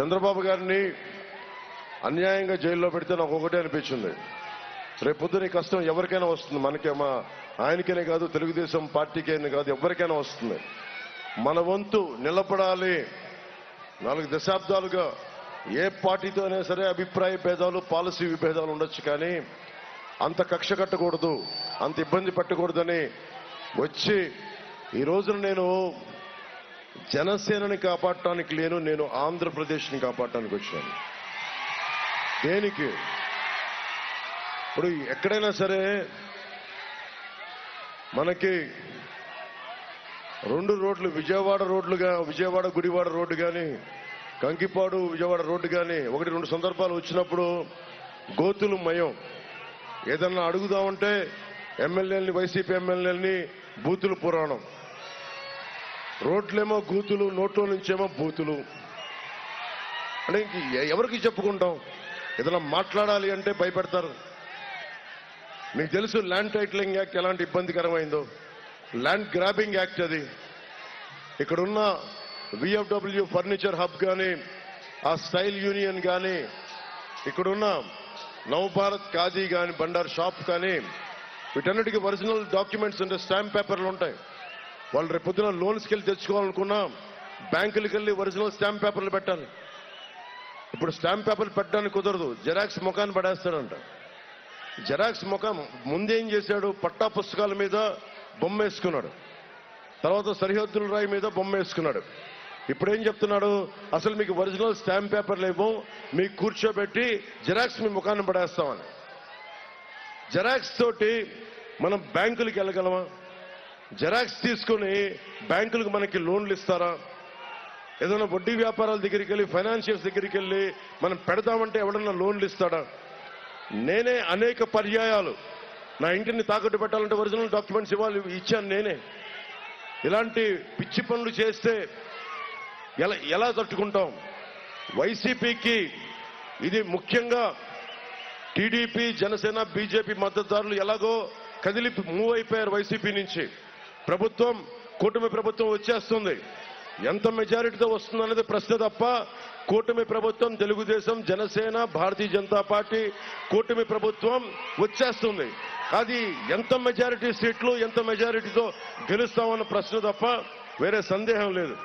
చంద్రబాబు గారిని అన్యాయంగా జైల్లో పెడితే నాకు ఒకటే అనిపించింది. రేపొద్దున ఈ కష్టం ఎవరికైనా వస్తుంది. మనకేమో ఆయనకైనా కాదు తెలుగుదేశం పార్టీకైనా కాదు ఎవరికైనా వస్తుంది. మన వంతు నిలబడాలి. నాలుగు దశాబ్దాలుగా ఏ పార్టీతో అయినా సరే అభిప్రాయ భేదాలు పాలసీ విభేదాలు ఉండొచ్చు కానీ అంత కక్ష కట్టకూడదు అంత ఇబ్బంది పెట్టకూడదని వచ్చి ఈ రోజున నేను జనసేనని కాపాడటానికి లేను నేను ఆంధ్రప్రదేశ్ని కాపాడటానికి వచ్చాను. దేనికి? ఇప్పుడు ఎక్కడైనా సరే మనకి రెండు రోడ్లు విజయవాడ రోడ్లుగా విజయవాడ గుడివాడ రోడ్డు కానీ కంకిపాడు విజయవాడ రోడ్డు కానీ ఒకటి రెండు సందర్భాలు వచ్చినప్పుడు గోతులు మయం. ఏదన్నా అడుగుదామంటే ఎమ్మెల్యేలని వైసీపీ ఎమ్మెల్యేలని బూతులు పురాణం. రోడ్లేమో గూతులు నోట్లో నుంచేమో బూతులు. అంటే ఇంక ఎవరికి చెప్పుకుంటాం? ఏదైనా మాట్లాడాలి అంటే భయపెడతారు. మీకు తెలుసు ల్యాండ్ టైటిలింగ్ యాక్ట్ ఎలాంటి ఇబ్బందికరమైందో? ల్యాండ్ గ్రాబింగ్ యాక్ట్ అది. ఇక్కడున్న విఎఫ్డబ్ల్యూ ఫర్నిచర్ హబ్ కానీ ఆ స్టైల్ యూనియన్ కానీ ఇక్కడున్న నవభారత్ ఖాదీ కానీ బండార్ షాప్ కానీ వీటన్నిటికీ ఒరిజినల్ డాక్యుమెంట్స్ అంటే స్టాంప్ పేపర్లు ఉంటాయి. వాళ్ళు రేపొద్దున లోన్స్కి వెళ్ళి తెచ్చుకోవాలనుకున్నా. బ్యాంకులకి వెళ్ళి ఒరిజినల్ స్టాంప్ పేపర్లు పెట్టాలి. ఇప్పుడు స్టాంప్ పేపర్లు పెట్టడానికి కుదరదు. జెరాక్స్ ముఖాన్ని పడేస్తాడంట. జెరాక్స్ ముఖం ముందేం చేశాడు? పట్టా పుస్తకాల మీద బొమ్మ వేసుకున్నాడు. తర్వాత సరిహద్దుల రాయి మీద బొమ్మ వేసుకున్నాడు. ఇప్పుడు ఏం చెప్తున్నాడు? అసలు మీకు ఒరిజినల్ స్టాంప్ పేపర్లు ఇవ్వం మీకు కూర్చోబెట్టి జెరాక్స్ మీ ముఖాన్ని పడేస్తామని. జెరాక్స్ తోటి మనం బ్యాంకులకు వెళ్ళగలమా? జెరాక్స్ తీసుకొని బ్యాంకులకు మనకి లోన్లు ఇస్తారా? ఏదైనా వడ్డీ వ్యాపారాల దగ్గరికి వెళ్ళి ఫైనాన్షియల్స్ దగ్గరికి వెళ్ళి మనం పెడదామంటే ఎవడన్నా లోన్లు ఇస్తాడా? నేనే అనేక పర్యాయాలు. నా ఇంటిని తాకట్టు పెట్టాలంటే ఒరిజినల్ డాక్యుమెంట్స్ ఇవ్వాలి ఇచ్చాను నేనే. ఇలాంటి పిచ్చి పనులు చేస్తే ఎలా ఎలా తట్టుకుంటాం? వైసీపీకి ఇది ముఖ్యంగా టీడీపీ జనసేన బీజేపీ మద్దతుదారులు ఎలాగో కదిలి మూవ్ అయిపోయారు వైసీపీ నుంచి. ప్రభుత్వం కూటమి ప్రభుత్వం వచ్చేస్తుంది. ఎంత మెజారిటీతో వస్తుంది అనేది ప్రశ్న తప్ప కూటమి ప్రభుత్వం తెలుగుదేశం జనసేన భారతీయ జనతా పార్టీ కూటమి ప్రభుత్వం వచ్చేస్తుంది. అది ఎంత మెజారిటీ సీట్లు ఎంత మెజారిటీతో గెలుస్తామన్న ప్రశ్న తప్ప వేరే సందేహం లేదు.